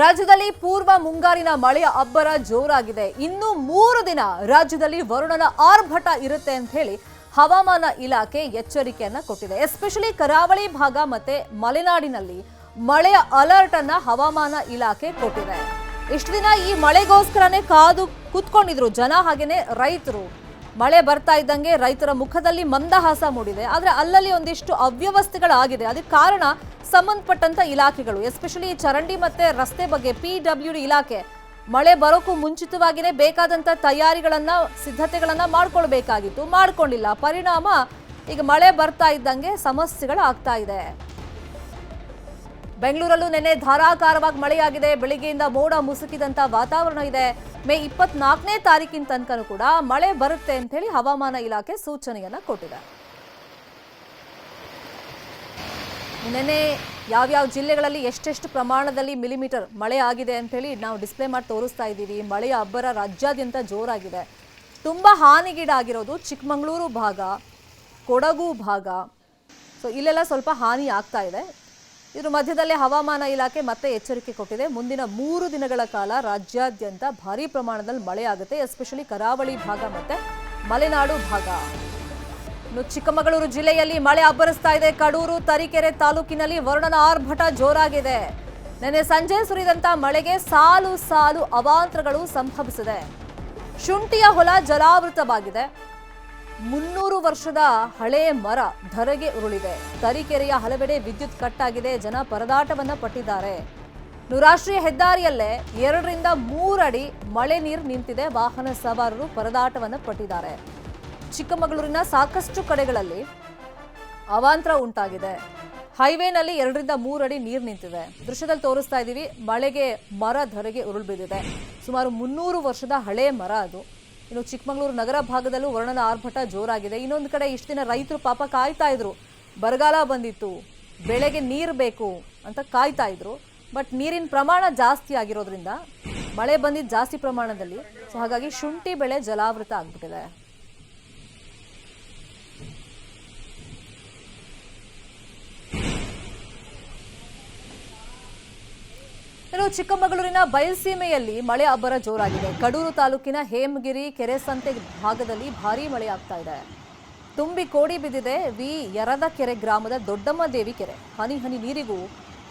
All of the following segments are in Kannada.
ರಾಜ್ಯದಲ್ಲಿ ಪೂರ್ವ ಮುಂಗಾರಿನ ಮಳೆಯ ಅಬ್ಬರ ಜೋರಾಗಿದೆ. ಇನ್ನು ಮೂರು ದಿನ ರಾಜ್ಯದಲ್ಲಿ ವರುಣನ ಆರ್ಭಟ ಇರುತ್ತೆ ಅಂತ ಹೇಳಿ ಹವಾಮಾನ ಇಲಾಖೆ ಎಚ್ಚರಿಕೆಯನ್ನ ಕೊಟ್ಟಿದೆ. ಎಸ್ಪೆಷಲಿ ಕರಾವಳಿ ಭಾಗ ಮತ್ತೆ ಮಲೆನಾಡಿನಲ್ಲಿ ಮಳೆಯ ಅಲರ್ಟ್ ಅನ್ನ ಹವಾಮಾನ ಇಲಾಖೆ ಕೊಟ್ಟಿದೆ. ಇಷ್ಟು ದಿನ ಈ ಮಳೆಗೋಸ್ಕರನೇ ಕಾದು ಕುತ್ಕೊಂಡಿದ್ರು ಜನ, ಹಾಗೇನೆ ರೈತರು. ಮಳೆ ಬರ್ತಾ ಇದ್ದಂಗೆ ರೈತರ ಮುಖದಲ್ಲಿ ಮಂದಹಾಸ ಮೂಡಿದೆ. ಆದ್ರೆ ಅಲ್ಲಲ್ಲಿ ಒಂದಿಷ್ಟು ಅವ್ಯವಸ್ಥೆಗಳಾಗಿದೆ. ಅದಕ್ಕೆ ಕಾರಣ ಸಂಬಂಧಪಟ್ಟಂತ ಇಲಾಖೆಗಳು ಎಸ್ಪೆಷಲಿ ಚರಂಡಿ ಮತ್ತೆ ರಸ್ತೆ ಬಗ್ಗೆ ಪಿ ಡಬ್ಲ್ಯೂ ಇಲಾಖೆ, ಮಳೆ ಬರೋಕ್ಕೂ ಮುಂಚಿತವಾಗಿನೇ ಬೇಕಾದಂತ ತಯಾರಿಗಳನ್ನ, ಸಿದ್ಧತೆಗಳನ್ನ ಮಾಡ್ಕೊಳ್ಬೇಕಾಗಿತ್ತು. ಮಾಡ್ಕೊಂಡಿಲ್ಲ. ಪರಿಣಾಮ ಈಗ ಮಳೆ ಬರ್ತಾ ಇದ್ದಂಗೆ ಸಮಸ್ಯೆಗಳು ಆಗ್ತಾ ಇದೆ. ಬೆಂಗಳೂರಲ್ಲೂ ನಿನ್ನೆ ಧಾರಾಕಾರವಾಗಿ ಮಳೆಯಾಗಿದೆ. ಬೆಳಿಗ್ಗೆಯಿಂದ ಮೋಡ ಮುಸುಕಿದಂತ ವಾತಾವರಣ ಇದೆ. ಮೇ ಇಪ್ಪತ್ನಾಲ್ಕನೇ ತಾರೀಕಿನ ತನಕನೂ ಕೂಡ ಮಳೆ ಬರುತ್ತೆ ಅಂತ ಹೇಳಿ ಹವಾಮಾನ ಇಲಾಖೆ ಸೂಚನೆಯನ್ನ ಕೊಟ್ಟಿದೆ. ನಿನ್ನೆ ಯಾವ್ಯಾವ ಜಿಲ್ಲೆಗಳಲ್ಲಿ ಎಷ್ಟೆಷ್ಟು ಪ್ರಮಾಣದಲ್ಲಿ ಮಿಲಿಮೀಟರ್ ಮಳೆ ಆಗಿದೆ ಅಂತ ಹೇಳಿ ನಾವು ಡಿಸ್ಪ್ಲೇ ಮಾಡಿ ತೋರಿಸ್ತಾ ಇದ್ದೀವಿ. ಮಳೆಯ ಅಬ್ಬರ ರಾಜ್ಯಾದ್ಯಂತ ಜೋರಾಗಿದೆ. ತುಂಬ ಹಾನಿಗೀಡಾಗಿರೋದು ಚಿಕ್ಕಮಗಳೂರು ಭಾಗ, ಕೊಡಗು ಭಾಗ. ಸೊ ಇಲ್ಲೆಲ್ಲ ಸ್ವಲ್ಪ ಹಾನಿ ಆಗ್ತಾ ಇದೆ. ಇದ್ರ ಮಧ್ಯದಲ್ಲೇ ಹವಾಮಾನ ಇಲಾಖೆ ಮತ್ತೆ ಎಚ್ಚರಿಕೆ ಕೊಟ್ಟಿದೆ. ಮುಂದಿನ ಮೂರು ದಿನಗಳ ಕಾಲ ರಾಜ್ಯಾದ್ಯಂತ ಭಾರೀ ಪ್ರಮಾಣದಲ್ಲಿ ಮಳೆ ಆಗುತ್ತೆ, ಎಸ್ಪೆಷಲಿ ಕರಾವಳಿ ಭಾಗ ಮತ್ತು ಮಲೆನಾಡು ಭಾಗ. ಚಿಕ್ಕಮಗಳೂರು ಜಿಲ್ಲೆಯಲ್ಲಿ ಮಳೆ ಅಬ್ಬರಿಸ್ತಾ ಇದೆ. ಕಡೂರು, ತರೀಕೆರೆ ತಾಲೂಕಿನಲ್ಲಿ ವರುಣನ ಆರ್ಭಟ ಜೋರಾಗಿದೆ. ನಿನ್ನೆ ಸಂಜೆ ಸುರಿದಂತ ಮಳೆಗೆ ಸಾಲು ಸಾಲು ಅವಾಂತರಗಳು ಸಂಭವಿಸಿದೆ. ಶುಂಠಿಯ ಹೊಲ ಜಲಾವೃತವಾಗಿದೆ. ಮುನ್ನೂರು ವರ್ಷದ ಹಳೆ ಮರ ಧರೆಗೆ ಉರುಳಿದೆ. ತರೀಕೆರೆಯ ಹಲವೆಡೆ ವಿದ್ಯುತ್ ಕಟ್ ಆಗಿದೆ ಜನ ಪರದಾಟವನ್ನ ಪಟ್ಟಿದ್ದಾರೆ. ರಾಷ್ಟ್ರೀಯ ಹೆದ್ದಾರಿಯಲ್ಲೇ ಎರಡರಿಂದ ಮೂರಡಿ ಮಳೆ ನೀರು ನಿಂತಿದೆ. ವಾಹನ ಸವಾರರು ಪರದಾಟವನ್ನ ಪಟ್ಟಿದ್ದಾರೆ. ಚಿಕ್ಕಮಗಳೂರಿನ ಸಾಕಷ್ಟು ಕಡೆಗಳಲ್ಲಿ ಅವಾಂತರ ಉಂಟಾಗಿದೆ. ಹೈವೇನಲ್ಲಿ ಎರಡರಿಂದ ಮೂರು ಅಡಿ ನೀರು ನಿಂತಿದೆ. ದೃಶ್ಯದಲ್ಲಿ ತೋರಿಸ್ತಾ ಇದ್ದೀವಿ, ಮಳೆಗೆ ಮರ ಧರೆಗೆ ಉರುಳು ಬಿದ್ದಿದೆ ಸುಮಾರು ಮುನ್ನೂರು ವರ್ಷದ ಹಳೆ ಮರ ಅದು. ಇನ್ನು ಚಿಕ್ಕಮಗಳೂರು ನಗರ ಭಾಗದಲ್ಲೂ ವರ್ಣದ ಆರ್ಭಟ ಜೋರಾಗಿದೆ. ಇನ್ನೊಂದು ಕಡೆ ಇಷ್ಟು ದಿನ ರೈತರು ಪಾಪ ಕಾಯ್ತಾ ಇದ್ರು. ಬರಗಾಲ ಬಂದಿತ್ತು, ಬೆಳೆಗೆ ನೀರು ಬೇಕು ಅಂತ ಕಾಯ್ತಾ ಇದ್ರು. ಬಟ್ ನೀರಿನ ಪ್ರಮಾಣ ಜಾಸ್ತಿ ಆಗಿರೋದ್ರಿಂದ ಮಳೆ ಬಂದಿದ್ದು ಜಾಸ್ತಿ ಪ್ರಮಾಣದಲ್ಲಿ. ಸೊ ಹಾಗಾಗಿ ಶುಂಠಿ ಬೆಳೆ ಜಲಾವೃತ ಆಗ್ಬಿಟ್ಟಿದೆ. ಇನ್ನು ಚಿಕ್ಕಮಗಳೂರಿನ ಬಯಲ್ಸೀಮೆಯಲ್ಲಿ ಮಳೆ ಅಬ್ಬರ ಜೋರಾಗಿದೆ. ಕಡೂರು ತಾಲೂಕಿನ ಹೇಮಗಿರಿ ಕೆರೆಸಂತೆ ಭಾಗದಲ್ಲಿ ಭಾರೀ ಮಳೆ ಆಗ್ತಾ ಇದೆ. ತುಂಬಿ ಕೋಡಿ ಬಿದ್ದಿದೆ ವಿ ಯರದ ಕೆರೆ ಗ್ರಾಮದ ದೊಡ್ಡಮ್ಮ ದೇವಿ ಕೆರೆ. ಹನಿ ಹನಿ ನೀರಿಗೂ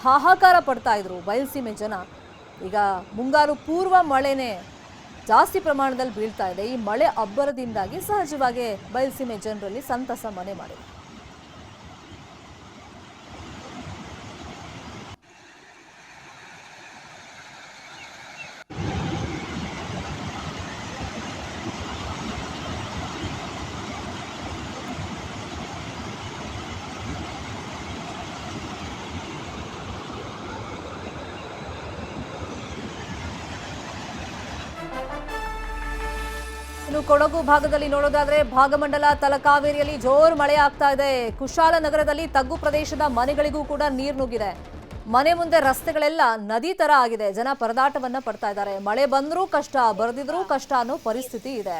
ಹಾಹಾಕಾರ ಪಡ್ತಾ ಇದ್ರು ಬಯಲ್ಸೀಮೆ ಜನ. ಈಗ ಮುಂಗಾರು ಪೂರ್ವ ಮಳೆನೇ ಜಾಸ್ತಿ ಪ್ರಮಾಣದಲ್ಲಿ ಬೀಳ್ತಾ ಇದೆ. ಈ ಮಳೆ ಅಬ್ಬರದಿಂದಾಗಿ ಸಹಜವಾಗಿ ಬಯಲ್ಸೀಮೆ ಜನರಲ್ಲಿ ಸಂತಸ ಮನೆ ಮಾಡಿದೆ. ಇನ್ನು ಕೊಡಗು ಭಾಗದಲ್ಲಿ ನೋಡೋದಾದ್ರೆ ಭಾಗಮಂಡಲ, ತಲಕಾವೇರಿಯಲ್ಲಿ ಜೋರು ಮಳೆ ಆಗ್ತಾ ಇದೆ. ಕುಶಾಲನಗರದಲ್ಲಿ ತಗ್ಗು ಪ್ರದೇಶದ ಮನೆಗಳಿಗೂ ಕೂಡ ನೀರು ನುಗ್ಗಿದೆ. ಮನೆ ಮುಂದೆ ರಸ್ತೆಗಳೆಲ್ಲ ನದಿ ತರ ಆಗಿದೆ. ಜನ ಪರದಾಟವನ್ನ ಪಡ್ತಾ ಇದ್ದಾರೆ. ಮಳೆ ಬಂದರೂ ಕಷ್ಟ, ಬರೆದಿದ್ರೂ ಕಷ್ಟ ಅನ್ನೋ ಪರಿಸ್ಥಿತಿ ಇದೆ.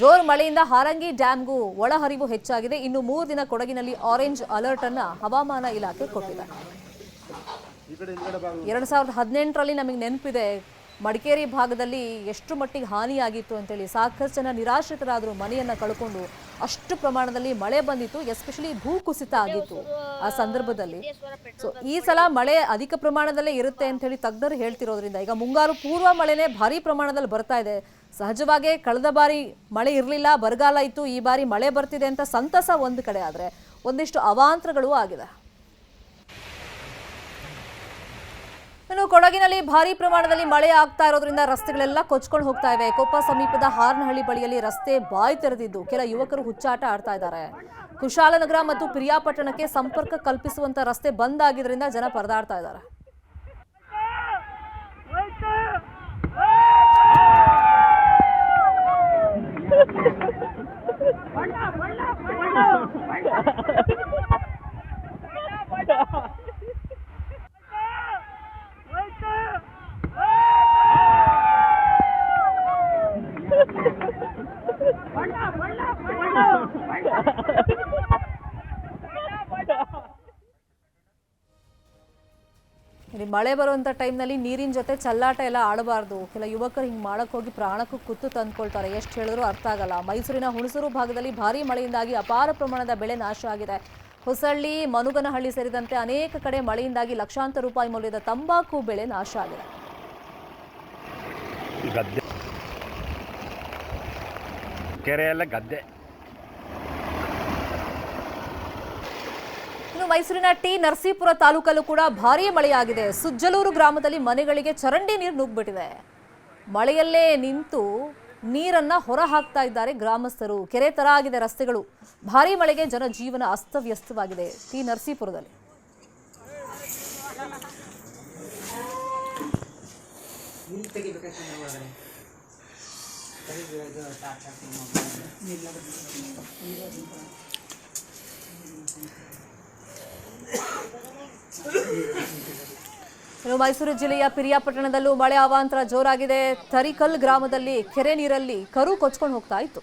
ಜೋರ್ ಮಳೆಯಿಂದ ಹಾರಂಗಿ ಡ್ಯಾಮ್ಗೂ ಒಳಹರಿವು ಹೆಚ್ಚಾಗಿದೆ. ಇನ್ನು ಮೂರು ದಿನ ಕೊಡಗಿನಲ್ಲಿ ಆರೆಂಜ್ ಅಲರ್ಟ್ ಅನ್ನ ಹವಾಮಾನ ಇಲಾಖೆ ಕೊಟ್ಟಿದೆ. ಎರಡ್ ಸಾವಿರದ ಹದಿನೆಂಟರಲ್ಲಿ ನಮಗೆ ನೆನಪಿದೆ. ಮಡಿಕೇರಿ ಭಾಗದಲ್ಲಿ ಎಷ್ಟು ಮಟ್ಟಿಗೆ ಹಾನಿಯಾಗಿತ್ತು ಅಂತೇಳಿ ಸಾಕಷ್ಟು ಜನ ನಿರಾಶ್ರಿತರಾದರು ಮನೆಯನ್ನು ಕಳ್ಕೊಂಡು ಅಷ್ಟು ಪ್ರಮಾಣದಲ್ಲಿ ಮಳೆ ಬಂದಿತ್ತು ಎಸ್ಪೆಷಲಿ ಭೂಕುಸಿತ ಆಗಿತ್ತು ಆ ಸಂದರ್ಭದಲ್ಲಿ. ಸೊ ಈ ಸಲ ಮಳೆ ಅಧಿಕ ಪ್ರಮಾಣದಲ್ಲೇ ಇರುತ್ತೆ ಅಂತ ಹೇಳಿ ತಜ್ಞರು ಹೇಳ್ತಿರೋದ್ರಿಂದ, ಈಗ ಮುಂಗಾರು ಪೂರ್ವ ಮಳೆನೇ ಭಾರಿ ಪ್ರಮಾಣದಲ್ಲಿ ಬರ್ತಾ ಇದೆ. ಸಹಜವಾಗಿ ಕಳೆದ ಬಾರಿ ಮಳೆ ಇರಲಿಲ್ಲ, ಬರಗಾಲ ಇತ್ತು, ಈ ಬಾರಿ ಮಳೆ ಬರ್ತಿದೆ ಅಂತ ಸಂತಸ ಒಂದು ಕಡೆ ಆದರೆ ಒಂದಿಷ್ಟು ಅವಾಂತರಗಳು ಆಗಿದೆ. ಇನ್ನು ಕೊಡಗಿನಲ್ಲಿ ಭಾರಿ ಪ್ರಮಾಣದಲ್ಲಿ ಮಳೆ ಆಗ್ತಾ ಇರೋದ್ರಿಂದ ರಸ್ತೆಗಳೆಲ್ಲ ಕೊಚ್ಕೊಂಡು ಹೋಗ್ತಾ ಇವೆ. ಕೊಪ್ಪ ಸಮೀಪದ ಹಾರನಹಳ್ಳಿ ಬಳಿಯಲ್ಲಿ ರಸ್ತೆ ಬಾಯಿ ತೆರೆದಿದ್ದು ಕೆಲ ಯುವಕರು ಹುಚ್ಚಾಟ ಆಡ್ತಾ ಇದ್ದಾರೆ. ಕುಶಾಲನಗರ ಮತ್ತು ಪ್ರಿಯಾಪಟ್ಟಣಕ್ಕೆ ಸಂಪರ್ಕ ಕಲ್ಪಿಸುವಂತ ರಸ್ತೆ ಬಂದ್ ಆಗಿದ್ರಿಂದ ಜನ ಪರದಾಡ್ತಾ ಇದ್ದಾರೆ. ಮಳೆ ಬರುವಂಥ ಟೈಮ್ನಲ್ಲಿ ನೀರಿನ ಜೊತೆ ಚಲ್ಲಾಟ ಎಲ್ಲ ಆಡಬಾರ್ದು. ಕೆಲ ಯುವಕರು ಹಿಂಗೆ ಮಾಡಕ್ ಹೋಗಿ ಪ್ರಾಣಕ್ಕೂ ಕುತ್ತು ತಂದ್ಕೊಳ್ತಾರೆ. ಎಷ್ಟು ಹೇಳಿದ್ರು ಅರ್ಥ ಆಗಲ್ಲ. ಮೈಸೂರಿನ ಹುಣಸೂರು ಭಾಗದಲ್ಲಿ ಭಾರಿ ಮಳೆಯಿಂದಾಗಿ ಅಪಾರ ಪ್ರಮಾಣದ ಬೆಳೆ ನಾಶ ಆಗಿದೆ. ಹೊಸಳ್ಳಿ, ಮನುಗನಹಳ್ಳಿ ಸೇರಿದಂತೆ ಅನೇಕ ಕಡೆ ಮಳೆಯಿಂದಾಗಿ ಲಕ್ಷಾಂತರ ರೂಪಾಯಿ ಮೌಲ್ಯದ ತಂಬಾಕು ಬೆಳೆ ನಾಶ ಆಗಿದೆ. ಕೆರೆಯಲ್ಲ ಗದ್ದೆ. ಇನ್ನು ಮೈಸೂರಿನ ಟಿ ನರಸೀಪುರ ತಾಲೂಕಲ್ಲೂ ಕೂಡ ಭಾರೀ ಮಳೆಯಾಗಿದೆ. ಸುಜ್ಜಲೂರು ಗ್ರಾಮದಲ್ಲಿ ಮನೆಗಳಿಗೆ ಚರಂಡಿ ನೀರು ನುಗ್ಗಿಬಿಟ್ಟಿದೆ. ಮಳೆಯಲ್ಲೇ ನಿಂತು ನೀರನ್ನ ಹೊರ ಹಾಕ್ತಾ ಇದ್ದಾರೆ ಗ್ರಾಮಸ್ಥರು. ಕೆರೆ ತರ ಆಗಿದೆ ರಸ್ತೆಗಳು. ಭಾರೀ ಮಳೆಗೆ ಜನಜೀವನ ಅಸ್ತವ್ಯಸ್ತವಾಗಿದೆ ಟಿ ನರಸೀಪುರದಲ್ಲಿ. ಇನ್ನು ಮೈಸೂರು ಜಿಲ್ಲೆಯ ಪಿರಿಯಾಪಟ್ಟಣದಲ್ಲೂ ಮಳೆ ಅವಾಂತರ ಜೋರಾಗಿದೆ. ತರಿಕಲ್ ಗ್ರಾಮದಲ್ಲಿ ಕೆರೆ ನೀರಲ್ಲಿ ಕರು ಕೊಚ್ಕೊಂಡು ಹೋಗ್ತಾ ಇತ್ತು.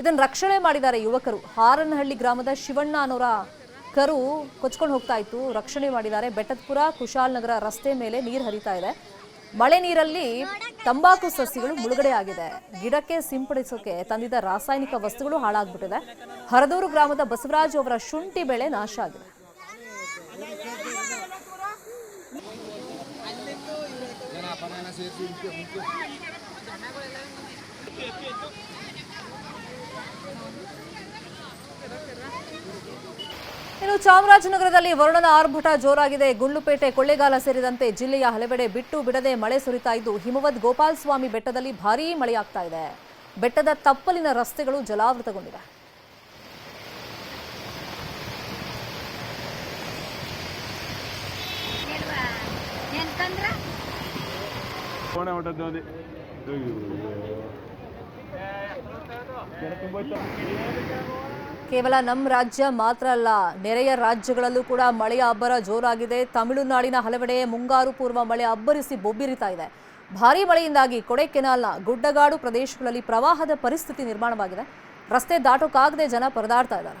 ಇದನ್ನು ರಕ್ಷಣೆ ಮಾಡಿದ್ದಾರೆ ಯುವಕರು. ಹಾರನಹಳ್ಳಿ ಗ್ರಾಮದ ಶಿವಣ್ಣ ಅನ್ನೋರ ಕರು ಕೊಚ್ಕೊಂಡು ಹೋಗ್ತಾ ಇತ್ತು. ರಕ್ಷಣೆ ಮಾಡಿದ್ದಾರೆ. ಬೆಟ್ಟದಪುರ ಕುಶಾಲನಗರ ರಸ್ತೆ ಮೇಲೆ ನೀರು ಹರಿತಾ ಇದೆ. ಮಳೆ ನೀರಲ್ಲಿ ತಂಬಾಕು ಸಸಿಗಳು ಮುಳುಗಡೆ ಆಗಿದೆ. ಗಿಡಕ್ಕೆ ಸಿಂಪಡಿಸೋಕೆ ತಂದಿದ್ದ ರಾಸಾಯನಿಕ ವಸ್ತುಗಳು ಹಾಳಾಗ್ಬಿಟ್ಟಿದೆ. ಹರದೂರು ಗ್ರಾಮದ ಬಸವರಾಜ್ ಅವರ ಶುಂಠಿ ಬೆಳೆ ನಾಶ ಆಗಿದೆ. ಇನ್ನು ಚಾಮರಾಜನಗರದಲ್ಲಿ ವರುಣನ ಆರ್ಭಟ ಜೋರಾಗಿದೆ. ಗುಂಡ್ಲುಪೇಟೆ ಕೊಳ್ಳೇಗಾಲ ಸೇರಿದಂತೆ ಜಿಲ್ಲೆಯ ಹಲವೆಡೆ ಬಿಟ್ಟು ಬಿಡದೆ ಮಳೆ ಸುರಿತಾ ಇದ್ದು, ಹಿಮವದ್ ಗೋಪಾಲಸ್ವಾಮಿ ಬೆಟ್ಟದಲ್ಲಿ ಭಾರೀ ಮಳೆಯಾಗ್ತಾ ಇದೆ. ಬೆಟ್ಟದ ತಪ್ಪಲಿನ ರಸ್ತೆಗಳು ಜಲಾವೃತಗೊಂಡಿವೆ. ಕೋಣೆ ಹೊಟ್ಟದ್ದು ಅದೇ. ಕೇವಲ ನಮ್ಮ ರಾಜ್ಯ ಮಾತ್ರ ಅಲ್ಲ, ನೆರೆಯ ರಾಜ್ಯಗಳಲ್ಲೂ ಕೂಡ ಮಳೆಯ ಅಬ್ಬರ ಜೋರಾಗಿದೆ. ತಮಿಳುನಾಡಿನ ಹಲವೆಡೆ ಮುಂಗಾರು ಪೂರ್ವ ಮಳೆ ಅಬ್ಬರಿಸಿ ಬೊಬ್ಬಿರಿತಾ ಇದೆ. ಭಾರೀ ಮಳೆಯಿಂದಾಗಿ ಕೊಡೆಕೆನಾಲ್ನ ಗುಡ್ಡಗಾಡು ಪ್ರದೇಶಗಳಲ್ಲಿ ಪ್ರವಾಹದ ಪರಿಸ್ಥಿತಿ ನಿರ್ಮಾಣವಾಗಿದೆ. ರಸ್ತೆ ದಾಟೋಕ್ಕಾಗದೆ ಜನ ಪರದಾಡ್ತಾ ಇದ್ದಾರೆ.